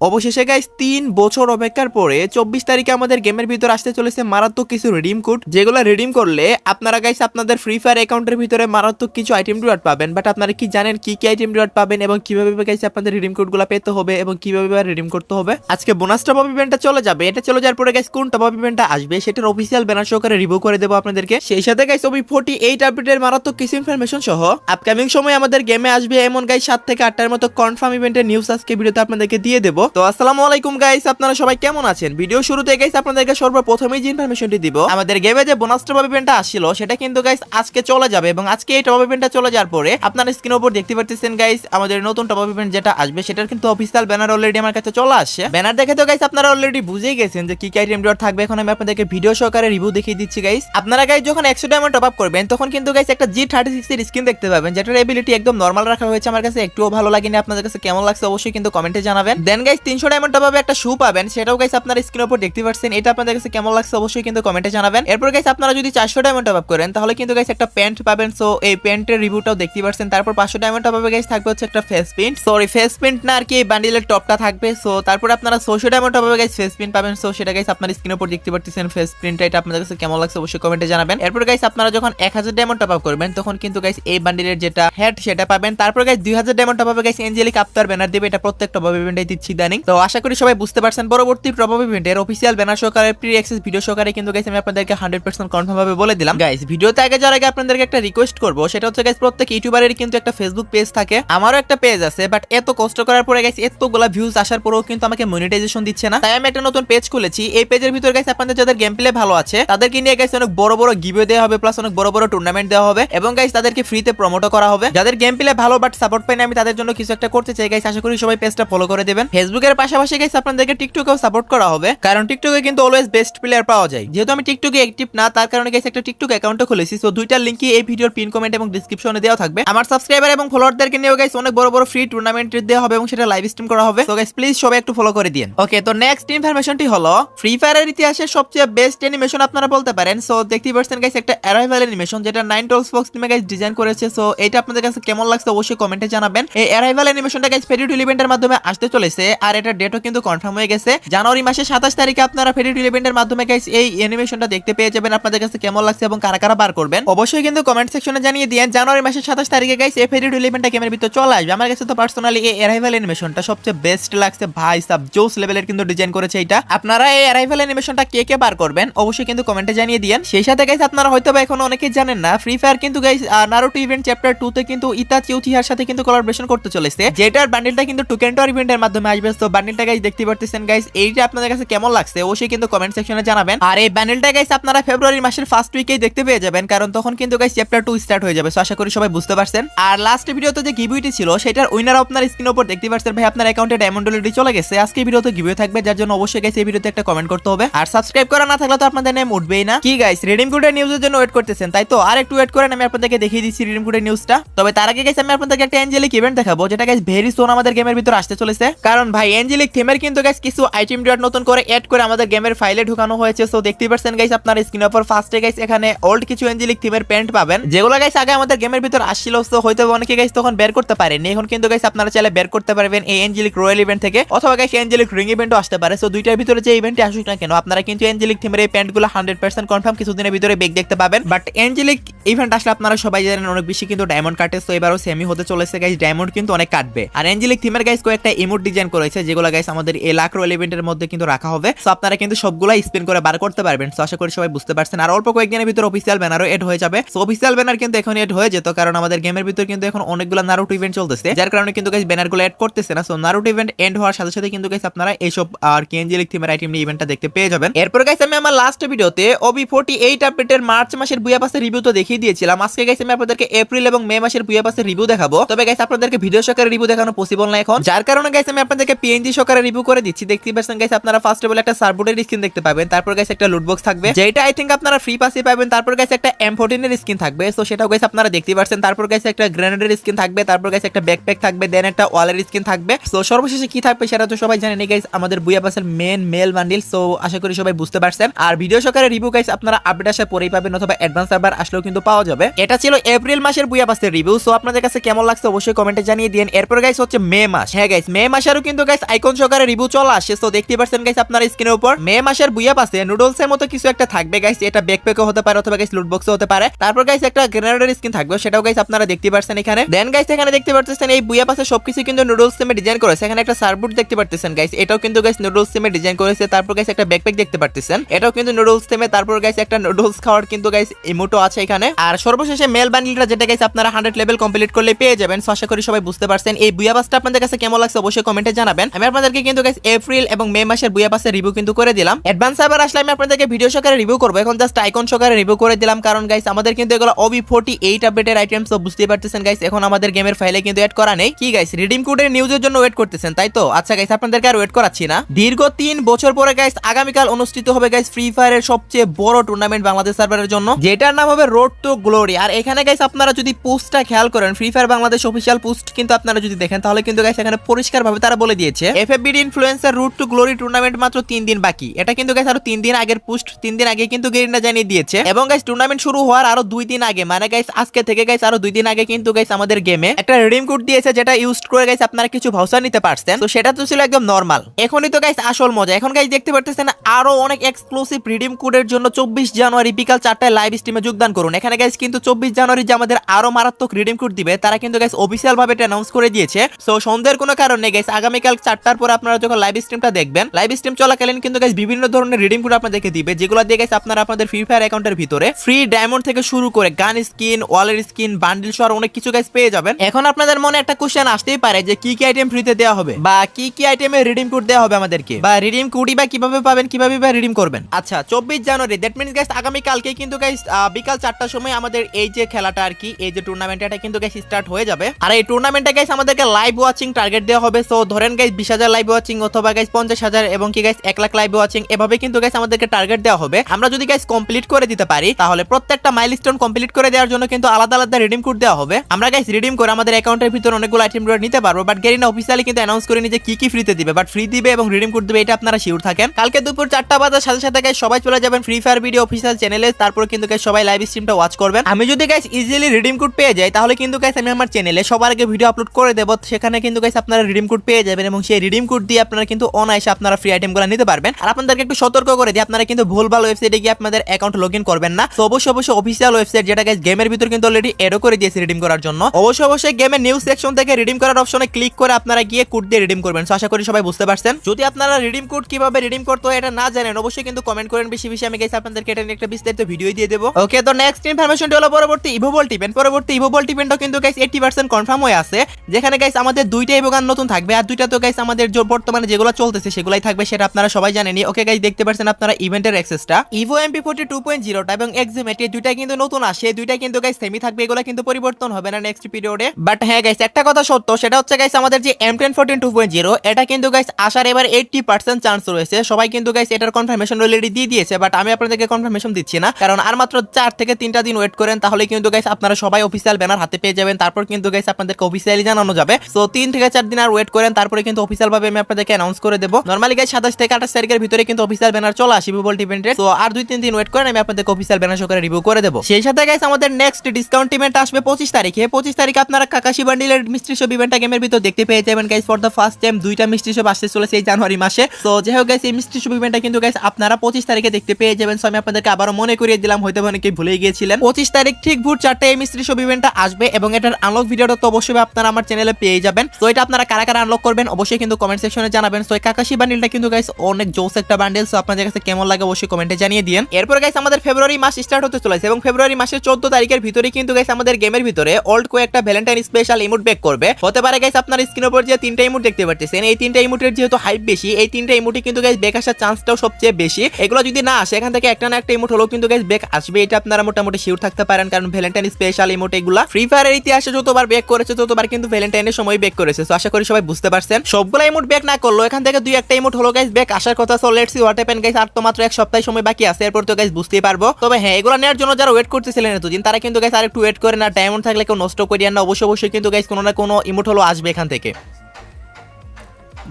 অবশেষে গাইস তিন বছর অপেক্ষার পরে চব্বিশ তারিখে আমাদের গেমের ভিতরে আসতে চলেছে মারাত্মক কিছু রিডিম কোড যেগুলো রিডিম করলে আপনারা গাইস আপনাদের ফ্রি ফায়ার অ্যাকাউন্টের ভিতরে মারাত্মক কিছু আইটেম রিওয়ার্ড পাবেন। বাট আপনারা কি জানেন কি কি আইটেম রিওয়ার্ড পাবেন এবং কীভাবে গাইস আপনাদের রিডিম কোডগুলো পেতে হবে এবং কীভাবে রিডিম করতে হবে? আজকে বোনাস টপ আপ ইভেন্টটা চলে যাবে। এটা চলে যাওয়ার পরে গাইস কোন টপ আপ ইভেন্টটা আসবে সেটার অফিসিয়াল ব্যানার সহকারে রিভিউ করে দেবো আপনাদেরকে। সেই সাথে গাইস ওবি ফোর্টি এইট আপডেটের মারাত্মক কিছু ইনফরমেশন সহ আপকামিং সময় আমাদের গেমে আসবে এমন গাইস সাত থেকে আটটার মতো কনফার্ম ইভেন্টের নিউজ আজকে ভিডিওতে আপনাদেরকে দিয়ে দেবো। তো আসসালামু আলাইকুম গাইস আপনারা সবাই কেমন আছেন? ভিডিও শুরুতে গাইস আপনাদেরকে সর্বপ্রথমেই যে ইনফরমেশনটি দিব, আমাদের গেমে যে বোনাস টপ ইভেন্টটা আসছিল, সেটা কিন্তু গাইস আজকে চলে যাবে এবং আজকে এই টপ ইভেন্টটা চলে যাওয়ার পরে আপনারা স্ক্রিন উপর দেখতে পাচ্ছেন গাইস আমাদের নতুন টপ ইভেন্ট যেটা আসবে, সেটার কিন্তু অফিসিয়াল ব্যানার অলরেডি আমার কাছে চলে আসছে। ব্যানার দেখে তো গাইস আপনারা অলরেডি বুঝেই গেছেন যে কি কি আইটেম রিওয়ার্ড থাকবে। এখন আমি আপনাদেরকে ভিডিও সহকারে রিভিউ দেখিয়ে দিচ্ছি গাইস আপনারা গাইস যখন একশো ডায়মন্ড টপ আপ করবেন, তখন কিন্তু গাইস একটা জি থার্টি সিক্স এর স্ক্রিন দেখতে পাবেন, যেটার এবিলিটি একদম নর্মাল রাখা হয়েছে আমার কাছে। একটুও ভালো লাগেনি। আপনাদের কাছে কেমন লাগছে, অবশ্যই কিন্তু কমেন্টে জানাবেন। দেন গাইস তিনশো ডায়মন্ড টপ আপে একটা শু পাবেন। সেটাও গাইস আপনারা স্ক্রিনের উপর দেখতে পাচ্ছেন। এটা আপনাদের কাছে কেমন লাগছে অবশ্যই কিন্তু কমেন্টে জানাবেন। এরপর গাইস আপনারা যদি চারশো ডায়মন্ড টপ করেন, তাহলে কিন্তু গাইস একটা প্যান্ট পাবেন। সো এই প্যান্টের রিভিউটাও দেখতে পাচ্ছেন। তারপর পাঁচশো ডায়মন্ড টপ আপে গাইস থাকবে হচ্ছে একটা face print sorry face print না, আর কি এই বান্ডিলের টপটা থাকবে। সো তারপর আপনারা ছশো ডায়মন্ড টপ আপে গাইস ফেস প্রিন্ট পাবেন। সো সেটা গাইস আপনার স্ক্রিনের উপর দেখতে পাচ্ছেন ফেস প্রিন্টটা এটা আপনাদের কাছে কেমন লাগছে অবশ্যই কমেন্টে জানাবেন। এরপর গাইস আপনারা যখন এক হাজার ডায়মন্ড টপ আপ করবেন, তখন কিন্তু গাইস এই বান্ডিলের যেটা হেড সেটা পাবেন। তারপর গাইস দুই হাজার ডায়মন্ড টপ আপে গাইস এঞ্জেলিক আফতার ব্যানার দেবে। এটা প্রত্যেক টপ আপ ইভেন্টে দিচ্ছি ইদানিং তো আশা করি সবাই বুঝতে পারছেন। পরবর্তী আপ ইভেন্টের অফিসিয়াল ব্যানার সহকারে প্রি অ্যাক্সেস ভিডিও সহকারে কিন্তু গাইস আমি আপনাদেরকে হান্ড্রেড পার্সেন্ট কনফার্ম ভাবে বলে দিলাম। গাইস ভিডিওতে আগে যাওয়ার আগে আপনাদেরকে একটা রিকোয়েস্ট করব। সেটা হচ্ছে গাইস প্রত্যেক ইউটিউবারের কিন্তু একটা ফেসবুক পেজ থাকে। আমারও একটা পেজ আছে বাট এত কষ্ট করার পরে গাইস এতগুলা ভিউজ আসার পরেও কিন্তু আমাকে মনিটাইজেশন দিচ্ছে না। তাই আমি একটা নতুন পেজ খুলেছি। এই পেজের ভিতর গাইস আপনাদের যাদের গেম প্লে ভালো আছে, তাদেরকে নিয়ে গাইস অনেক বড় বড় গিভে দেওয়া হবে প্লাস অনেক বড় বড় টুর্নামেন্ট দেওয়া হবে, এবং গাইস তাদেরকে ফ্রিতে প্রমোটও করা হবে। যাদের গেম প্লে ভালো বাট সাপোর্ট পাই না আমি তাদের জন্য কিছু একটা করতে চাই। গাইস আশা করি সবাই পেজটা ফলো করে দেবেন। ফেসবুকের পাশাপাশি গাইস আপনাদেরকে টিকটকেও সাপোর্ট করা হবে। কারণ টিকটকে কিন্তু অলওয়েজ বেস্ট প্লেয়ার পাওয়া যায়। যেহেতু আমি টিকটকে অ্যাক্টিভ না, তার কারণে গাইস একটা টিকটক অ্যাকাউন্টও খুলেছি। সো দুইটার লিংকই এই ভিডিওর পিন কমেন্ট এবং ডিসক্রিপশনে দেওয়া থাকবে। আমার সাবস্ক্রাইবার এবং ফলোয়ারদেরকে নিয়েও গাইস অনেক বড় বড় ফ্রি টুর্নামেন্ট দেওয়া হবে এবং সেটা লাইভ স্ট্রিম করা হবে। তো গাইস প্লিজ সবাই একটু ফলো করে দিন ওকে তো নেক্সট ইনফরমেশনটি হলো ফ্রি ফায়ারের ইতিহাসের সবচেয়ে বেস্ট অ্যানিমেশন আপনারা বলতে পারেন। সো দেখতেই পাচ্ছেন গাইস একটা অ্যারাইভাল অ্যানিমেশন যেটা নাইন টলস ফক্স টিমে গাইস ডিজাইন করেছে। সো এটা আপনাদের কাছে কেমন লাগছে অবশ্যই কমেন্টে জানাবেন। এই অ্যারাইভাল অ্যানিমেশনটা গাইস ফেরি টুল ইভেন্টের মাধ্যমে আসতে চলেছে। আর এটা ডেটও কিন্তু কনফার্ম হয়ে গেছে। জানুয়ারি মাসের সাতাশ তারিখে আপনারা ফেরি ইভেন্টের মাধ্যমে গাইস এই অ্যানিমেশনটা দেখতে পেয়ে যাবেন। আপনাদের কাছে কেমন লাগছে এবং কারা কারা বার করবেন? অবশ্যই কিন্তু কমেন্ট সেকশনে জানিয়ে দিন জানুয়ারি মাসের সাতাশ তারিখে গাইস এই ফেরি ইভেন্টটা গেমের ভিতরে চলে আসবে। আমার কাছে তো পার্সোনালি এই অ্যারাইভাল অ্যানিমেশনটা সবচেয়ে বেস্ট লাগছে। ভাই সাব, জোস লেভেলের কিন্তু ডিজাইন করেছে এটা। আপনারা এই অ্যারাইভাল অ্যানিমেশনটা কে কে বার করবেন? অবশ্যই কিন্তু কমেন্টে জানিয়ে দিন সেই সাথে গাইস আপনারা হয়তো বা এখন অনেকেই জানেন না ফ্রি ফায়ার কিন্তু guys Naruto event chapter two তে কিন্তু ইতাচি উচিহার সাথে কিন্তু কোলাবোরেশন করতে চলেছে। যেটার বান্ডেলটা কিন্তু টুকেন্টোর ইভেন্টের মাধ্যমে আসবে। তো বান্ডেলটা গাইস দেখতে পারতেছেন গাইস এইটা আপনাদের কাছে কেমন লাগছে অবশ্যই কিন্তু কমেন্ট সেকশনে জানাবেন। আর এই বান্ডেলটা গাইস আপনারা ফেব্রুয়ারি মাসের ফার্স্ট উইকেই দেখতে পেয়ে যাবেন, কারণ তখন কিন্তু গাইস চ্যাপ্টার 2 স্টার্ট হয়ে যাবে সো আশা করি সবাই বুঝতে পারছেন। আর লাস্ট ভিডিওতে যে গিভউইটি ছিল, সেটার উইনার আপনার স্ক্রিনের উপর দেখতে পাচ্ছেন ভাই, আপনার অ্যাকাউন্টে ডায়মন্ড অলরেডি চলে গেছে, আজকে ভিডিওতে গিভওয়ে থাকবে, যার জন্য অবশ্যই গাইস এই ভিডিওতে একটা কমেন্ট করতে হবে। আর সাবস্ক্রাইব করা না থাকলে তো আপনাদের নেম উঠবেই না। কি গাইস রিডিম কোডের নিউজের জন্য ওয়েট করতেছেন, তাই তো? আর একটু ওয়েট করেন, আমি আপনাদেরকে দেখিয়ে দিচ্ছি রিডিম কোডের নিউজটা তবে তার আগে গাইস আমি আপনাদেরকে একটা অ্যাঞ্জেলিক ইভেন্ট দেখাবো, যেটা গাইস ভেরি সোন আমাদের গেমের ভিতর আসতে চলেছে। কারণ ভাই অ্যাঞ্জেলিক থিমের কিন্তু গাইস কিছু আইটেম রিওয়ার্ড নতুন করে অ্যাড করে আমাদের গেমের ফাইলে ঢুকানো হয়েছে। সো দেখতেই পাচ্ছেন গাইস আপনার স্ক্রিন উপর ফার্স্টে গাইস এখানে ওল্ড কিছু অ্যাঞ্জেলিক থিমের প্যান্ট পাবেন। যেগুলো গাইস আগে আমাদের গেমের ভিতর আসছিল সো হয়তো অনেকে গাইস তখন বের করতে পারেনি এখন কিন্তু গাইস আপনারা চাইলে বের করতে পারবেন এই এঞ্জেলিক রয়্যাল ইভেন্ট থেকে, অথবা গাইস এঞ্জেলিক রিং ইভেন্টও আসতে পারে। সো দুইটার ভিতরে যে ইভেন্টে আসুক না কেন, আপনারা কিন্তু অ্যাঞ্জেলিক থিমের এই প্যান্টগুলো হান্ড্রেড পার্সেন্ট কনফার্ম কিছুদিনের ভিতরে বেগ দেখতে পাবেন। বাট এঞ্জেলিক ইভেন্ট আসলে আপনারা সবাই জানেন, অনেক বেশি কিন্তু ডায়মন্ড কাটে সো এবারও সেমি হতে চলেছে গাইস ডায়মন্ড কিন্তু অনেক কাটবে। আর অ্যাঞ্জেলিক থিমের গাইস কয়েকটা ইমোট ডিজাইন করেছে যেগুলো গাইস আমাদের এই লাখ রয়্যাল ইভেন্টের মধ্যে কিন্তু রাখা হবে। সো আপনারা কিন্তু সবগুলো স্পিন করে বার করতে পারবেন। সো আশা করি সবাই বুঝতে পারছেন। আর অল্প কয়েকদিনের ভিতর অফিসিয়াল ব্যানারও এড হয়ে যাবে। সো অফিসিয়াল ব্যানার কিন্তু এখন এড হয়ে যেত, কারণ আমাদের গেমের ভিতর কিন্তু এখন অনেকগুলো নারুটো ইভেন্ট চলতেছে। যার কারণে কিন্তু গাইস ব্যানারগুলো এড করতেছে না। সো নারুটো ইভেন্ট এন্ড হওয়ার সাথে সাথে কিন্তু গাইস আপনারা এইসব, আর কি অ্যাঞ্জেলিক থিমের আইটেম নিয়ে ইভেন্টটা দেখতে পেয়ে যাবেন। এরপর গাইস আমি আমার লাস্ট ভিডিওতে ওবি ফোর্টি এইট আপডেটের মার্চ মাসের বুয়া পাসের রিভিউ তো দেখিয়ে দিয়েছিলাম। আজকে গাইস আমি আপনাদেরকে এপ্রিল এবং মে মাসের বুয়া পাসের রিভিউ দেখাবো। তবে গাইস আপনাদেরকে ভিডিও সহকারে রিভিউ দেখানো পসিবল না এখন। যার কারণে গাইস আমি আপনাদেরকে পিএনজি সহকারে রিভিউ করে দিচ্ছি। দেখতে পাচ্ছেন গাইস আপনারা ফার্স্ট অফ অল একটা সার্বোর্ডের স্ক্রিন দেখতে পাবেন, তারপর গাইস একটা লুট বক্স থাকবে। যেটা আই থিংক আপনারা ফ্রি পাসে পাবেন, তারপর গাইস একটা এম ফোর্টিনের স্ক্রিন থাকবে। সো সেটাও গাইস আপনারা দেখতে পাচ্ছেন, তারপর গাইস একটা গ্রেনেডের স্ক্রিন থাকবে, তারপর গাইস একটা ব্যাকপ্যাক থাকবে দেন একটা ওয়ালের স্ক্রিন থাকবে। সো সর্বশেষে কি থাকবে সেটা তো সবাই জানেন গাইস আমাদের বুয়া পাসের মেন মেল বান্ডিল সো আশা করি সবাই বুঝতে পারছেন। আর ভিডিও সহকারে রিভিউ গাইস আপনারা আপডেট আসার পরেই পাবেন অথবা অ্যাডভান্স সার্ভার আসলেও কিন্তু পাওয়া যাবে। এটা ছিল এপ্রিল মাসের বুয়া পাসের রিভিউ সো আপনাদের কাছে কেমন লাগছে অবশ্যই কমেন্টে জানিয়ে দিন। এরপর গাইস হচ্ছে মে মাস। হ্যাঁ গাইস মে মাসেরও কিন্তু গাইস আইকন সহকারে রিভিউ চলে আসে তো দেখতে পাচ্ছেন গাইস আপনার স্ক্রিনের উপর। মে মাসের বুয়া পাশে নুডলস এর মতো কিছু একটা থাকবে গাইস এটা ব্যাকপ্যাকও হতে পারে অথবা গাইস লুট বক্সও হতে পারে। তারপর গাইস একটা গ্রেনেডের স্কিন থাকবে, সেটাও গাইস আপনারা দেখতে পাচ্ছেন এখানে। দেন গাইস এখানে দেখতে পাচ্ছেন এই বুয়া পাশে সবকিছু কিন্তু নুডলস সিমে ডিজাইন করেছে। এখানে একটা সার্ভুট দেখতে পাচ্ছেন গাইস এটাও কিন্তু গাইস নুডলস সিমে ডিজাইন করেছে। তারপর গাইস একটা ব্যাকপ্যাক দেখতে পাচ্ছেন এটাও কিন্তু নুডলস সিমে তারপর গাইস একটা নুডলস খাওয়ার কিন্তু গাইস ইমোটো আছে এখানে। আর সর্বশেষে মেল বান্ডিলটা যেটা গাইস আপনারা 100 লেভেল কমপ্লিট করলে পেয়ে যাবেন। আশা করি সবাই বুঝতে পারছেন। এই বুয়া পাসটা আপনাদের কাছে কেমন লাগছে, অবশ্যই কমেন্টে জানাবেন। আমি আপনাদেরকে কিন্তু এপ্রিল এবং মে মাসের বুয়া পাসের রিভিউ কিন্তু করে দিলাম। অ্যাডভান্স সার্ভার আসলে আমি আপনাদেরকে ভিডিও সহকারে রিভিউ করব। এখন জাস্ট আইকন সহকারে রিভিউ করে দিলাম। কারণ গাইস আমাদের কিন্তু এগুলো ওবি ফোর্টি এইট আপডেটের আইটেম তো বুঝতেই পারতেছেন গাইস এখন আমাদের গেমের ফাইলে কিন্তু অ্যাড করা নেই। কি গাইস রিডিম কোডের নিউজের জন্য ওয়েট করতেছেন, তাই তো? আচ্ছা গাইস আপনাদেরকে আর ওয়েট করাচ্ছি না। দীর্ঘ তিন বছর পরে গাইস আগামীকাল অনুষ্ঠিত হবে গাইস ফ্রি ফায়ারের সবচেয়ে বড় টুর্নামেন্ট বাংলাদেশ সার্ভারের জন্য। যেটার নাম হবে রোড টু গ্লোরি আর এখানে গাইস আপনারা যদি পোস্টটা খেয়াল করেন free fire Bangladesh official post কিন্তু আপনারা যদি দেখেন, তাহলে কিন্তু গাইস এখানে পরিষ্কার ভাবে তারা বলে দিয়েছে। FFBD influencer route to glory tournament মাত্র তিন দিন বাকি। এটা কিন্তু গাইস আরও তিন দিন আগের পোস্ট তিন দিন আগে কিন্তু গেরিনা জানিয়ে দিয়েছে। এবং গাইস টুর্নামেন্ট শুরু হওয়ার আরও দুই দিন আগে মানে গাইস আজকে থেকে গাইস আরও দুই দিন আগে কিন্তু গাইস আমাদের গেমে একটা রিডিম কোড দিয়েছে যেটা ইউজ করে গাইস আপনারা কিছু ভাউচার নিতে পারছেন। তো সেটা তো ছিল একদম নর্মাল এখনই তো গাইস আসল মজা। এখন গাইস দেখতে পারতেছেন আরও অনেক এক্সক্লুসিভ রিডিম কোডের জন্য চব্বিশ জানুয়ারি বিকাল চারটায় লাইভ স্ট্রিমে যোগদান করুন। এখানে গাইস কিন্তু চব্বিশ জানুয়ারি যে আমাদের আরও মারাত্মক রিডিম কোড দিবে, তারা কিন্তু গাইস অফিসিয়াল ভাবে এটা অ্যানাউন্স করে দিয়েছে। সো সন্ধ্যের কোনো কারণ গাইস আগামীকাল চারটার পর আপনারা যখন লাইভ স্ট্রিমটা দেখবেন লাইভ স্ট্রিম চলাকালীন কিন্তু গাইস বিভিন্ন ধরনের রিডিম কোড আপনাদেরকে দিবে। যেগুলো দিয়ে গাইস আপনারা আপনাদের ফ্রি ফায়ার অ্যাকাউন্টের ভিতরে ফ্রি ডায়মন্ড থেকে শুরু করে গান স্কিন ওয়ালের স্কিন বান্ডিল সহ অনেক কিছু গাইস পেয়ে যাবেন। এখন আপনাদের মনে একটা কোশ্চেন আসতেই পারে যে কি কি আইটেম ফ্রিতে দেওয়া হবে বা কি কি আইটেমে রিডিম কোড দেওয়া হবে আমাদেরকে? বা রিডিম কোডই বা কীভাবে পাবেন, কীভাবে বা রিডিম করবেন? আচ্ছা চব্বিশ জানুয়ারি দ্যাট মিনস গাইস আগামী কালকে কিন্তু গাইস বিকাল চারটার সময় আমাদের এই যে খেলাটা আর কি, এই যে টুর্নামেন্ট এটা কিন্তু গাইস স্টার্ট হয়ে যাবে। আর এই টুর্নামেন্টে গাইস আমাদেরকে লাইভ ওয়াচিং টার্গেট দেওয়া হবে। সো ধরেন গাইস বিশ হাজার লাইভ ওয়াচিং অথবা গাইজ পঞ্চাশ হাজার এবং কি গাইস এক লাখ লাইভ ওয়াচিং এভাবে কিন্তু গাইস আমাদেরকে টার্গেট দেওয়া হবে। আমরা যদি গাইস কমপ্লিট করে দিতে পারি, তাহলে প্রত্যেকটা মাইলস্টোন কমপ্লিট করে দেওয়ার জন্য কিন্তু আলাদা আলাদা রিডিম কোড দেওয়া হবে। আমরা গাইস রিডিম করে আমাদের অ্যাকাউন্টের ভিতরে অনেকগুলো আইটেম নিতে পারব বাট গেরিনা অফিসিয়ালি কিন্তু অ্যানাউন্স করে নিজে কি কি ফ্রিতে দিবে বাট ফ্রি দিবে এবং রিডিম কোড দিবে, এটা আপনারা শিওর থাকেন। কালকে দুপুর চারটা বাজার, সাথে সাথে গাইস সবাই চলে যাবেন ফ্রি ফায়ার ভিডিও অফিসিয়াল চ্যানেলে তারপর কিন্তু গাইস সবাই লাইভ স্ট্রিমটা ওয়াচ করবেন। আমি যদি গাইস ইজিলি রিডিম কোড পেয়ে যাই, তাহলে কিন্তু গাইস আমি আমার চ্যানেলে সবার আগে ভিডিও আপলোড করে দেবো, সেখানে কিন্তু গাইস আপনারা রিডিম কোড পেয়ে যাবেন এবং সেই রিডিম কোড দিয়ে আপনারা কিন্তু অনায়াসে আপনারা ফ্রি আইটেমগুলো নিতে পারবেন। আর আপনাদেরকে একটু সতর্ক করে দিই, আপনারা কিন্তু ভুলভাল ওয়েবসাইটে গিয়ে আপনাদের অ্যাকাউন্ট লগ ইন করবেন না। তো অবশ্যই অবশ্যই অফিসিয়াল ওয়েবসাইট যেটা গাইস গেমের ভিতর কিন্তু অলরেডি এডও করে দিয়েছে রিডিম করার জন্য। অবশ্যই অবশ্যই গেমের নিউজ সেকশন থেকে রিডিম করার অপশনে ক্লিক করে আপনারা গিয়ে কোড দিয়ে রিডিম করবেন। সো আশা করি সবাই বুঝতে পারছেন। যদি আপনারা রিডিম কোড কীভাবে রিডিম করতে হয় এটা না জানেন, অবশ্যই কিন্তু কমেন্ট করেন। বেশি বেশি আমি গাইস আপনাদেরকে এটা নিয়ে একটা বিস্তারিত ভিডিও দিয়ে দেবো। ওকে তো নেক্সট ইনফরমেশনটি হলো পরবর্তী ইভোবল টিভেন্ট পরবর্তী ইভোবল টিভেন্টও কিন্তু গাইস এইটি পার্সেন্ট কনফার্ম হয়ে আছে। যেখানে গাইস আমাদের দুইটা ইভোগান নতুন থাকবে, আর দুইটা তো গাইস আমাদের বর্তমানে যেগুলো চলতেছে, সেগুলাই থাকবে সেটা আপনারা সবাই জানেনি ওকে গাইস দেখতে পাচ্ছেন আপনারা ইভেন্টের অ্যাক্সেসটা Evo MP forty two point জিরোটা এবং এক্সিমেট এই দুইটা কিন্তু নতুন আসে। দুইটা কিন্তু গাইস সেমি থাকবে। এগুলো কিন্তু পরিবর্তন হবে না নেক্সট পিরিয়ডে বাট হ্যাঁ গাইস একটা কথা সত্য, সেটা হচ্ছে গাইস আমাদের যে M ten fourteen two point zero এটা কিন্তু গাইস আসার এবার এইটটি পার্সেন্ট চান্স রয়েছে। সবাই কিন্তু গাইস এটার কনফার্মেশন অলরেডি দিয়ে দিয়েছে বাট আমি আপনাদেরকে কনফার্মেশন দিচ্ছি না। কারণ আর মাত্র চার থেকে তিনটা দিন ওয়েট করেন, তাহলে কিন্তু গাইস আপনারা সবাই অফিসিয়াল ব্যানার হাতে পেয়ে যাবেন। তারপর কিন্তু গাইস আপনাদেরকে অফিসিয়ালি জানানো যাবে। সো তিন থেকে চার দিন আর ওয়েট করেন, তারপরে কিন্তু অফিসিয়াল ভাবে আমি আপনাদেরকে অ্যানাউন্স করে দেবো। নর্মালি গাইস সাতাশ থেকে আঠাশ তারিখের ভিতরে কিন্তু অফিসিয়াল ব্যানার চলে আসি বিবল ইভেন্টের তো আর দুই, তিন দিন ওয়েট করেন, আমি আপনাদেরকে অফিসিয়াল ব্যানার সহকারে রিভিউ করে দেবো। সেই সাথে গাইস আমাদের নেক্সট ডিসকাউন্ট ইভেন্ট আসবে পঁচিশ তারিখে। পঁচিশ তারিখে আপনারা কাকাশি বান্ডিলের মিস্ট্রি শপ ইভেন্টটা গেমের ভিতর দেখতে পেয়ে যাবেন guys for the first time দুইটা মিস্ট্রি শপ আসতে চলেছে এই জানুয়ারি মাসে। তো যাই হোক গাইস এই মিস্ট্রি শপ ইভেন্টটা কিন্তু গাইস আপনারা পঁচিশ তারিখে দেখতে পেয়ে যাবেন। সো আমি আপনাদেরকে আবারও মনে করিয়ে দিলাম, হয়তো অনেকেই ভুলে গিয়েছিলেন। পঁচিশ তারিখ ঠিক ভোর চারটে এই মিস্ট্রি শপ ইভেন্টটা আসবে এবং এটার আনলক ভিডিওটা তো অবশ্যই আপনারা আমার চ্যানেলে পেয়ে যাবেন। তো এটা আপনারা কারা কারা আনলক করবেন? অবশ্যই কিন্তু কমেন্ট সেকশনে জানাবেন। সো কাকাশি বান্ডিলটা কিন্তু গাইস অনেক জোস একটা বান্ডেল সো আপনাদের কাছে কেমন লাগে অবশ্যই কমেন্টে জানিয়ে দিন এরপর গাইস আমাদের ফেব্রুয়ারি মাস স্টার্ট হতে চলেছে এবং ফেব্রুয়ারি মাসের চোদ্দ তারিখের ভিতরে কিন্তু গাইস আমাদের গেমের ভিতরে ওল্ড কো একটা ভ্যালেন্টাইন স্পেশাল ইমোট ব্যাক করবে। হতে পারে গাইস আপনার স্ক্রিনের উপর যে তিনটা ইমোট দেখতে পাচ্ছেন এই তিনটা ইমোটের যেহেতু হাইপ বেশি, এই তিনটা ইমোটে কিন্তু গাইস ব্যাক আসার চান্সটাও সবচেয়ে বেশি। এগুলো যদি না আসে, এখান থেকে একটা না একটা ইমোট হলেও কিন্তু গাইস ব্যাক আসবে, এটা আপনারা মোটামুটি শিওর থাকতে পারেন, কারণ ভ্যালেন্টাইন স্পেশাল ইমোট এগুলা ফ্রি ফায়ারের ইতিহাসে যতবার ব্যাক করেছে, ততবার কিন্তু ভ্যালেন্টাইনের সময় ব্যাক করেছে। তো আশা করি সবাই বুঝতে পারছেন। সবগুলো ইমোট ব্যাক না করল, এখান থেকে দুই একটা ইমোট হলো গাইস ব্যাক আসার কথা so let's see what happen guys আর তো মাত্র এক সপ্তাহ সময় বাকি আছে, এরপর তো গাইস বুঝতেই পারব। তবে হ্যাঁ এগুলো নেওয়ার জন্য যারা ওয়েট করতেছিলেন এতদিন, তারা কিন্তু গাইস আরেকটু ওয়েট করে না ডায়মন্ড থাকলে কেউ নষ্ট করিয়েন না অবশ্যই অবশ্যই কিন্তু গাইস কোনো না কোনো ইমোট হলো আসবে এখান থেকে।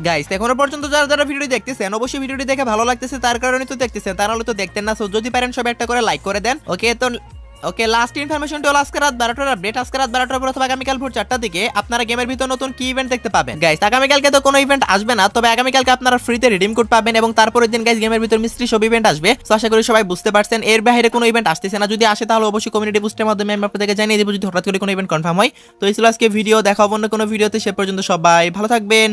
গাইস এখনও পর্যন্ত যারা যারা ভিডিওটি দেখতেছেন, অবশ্যই ভিডিওটি দেখে ভালো লাগতেছে, তার কারণে তো দেখতেছেন, তারা হলে তো দেখতেন না সো যদি পারেন সব একটা করে লাইক করে দেন ওকে তো ওকে লাস্ট ইনফরমেশনটি হলো আজকে রাত বারোটার আপডেট আজকে রাত বারোটার পর অথবা আগামীকাল ভোর চারটার দিকে আপনারা গেমের ভিতর নতুন কি ইভেন্ট দেখতে পাবেন। গাইস আগামীকালকে তো কোনো ইভেন্ট আসবে না, তবে আগামীকালকে আপনারা ফ্রিতে রিডিম কোড পাবেন এবং তারপরের দিন গাইস গেমের ভিতর মিস্ট্রি সব ইভেন্ট আসবে। তো আশা করি সবাই বুঝতে পারছেন, এর বাইরে কোনো ইভেন্ট আসতেছে না। যদি আসে, তাহলে অবশ্যই কমিউনিটি বুস্টের মাধ্যমে আমি আপনাদেরকে জানিয়ে দেবো যদি হঠাৎ করে কোনো ইভেন্ট কনফার্ম হয়। তো এই ছিল আজকে ভিডিও দেখা হবে অন্য কোনো ভিডিওতে সে পর্যন্ত সবাই ভালো থাকবেন।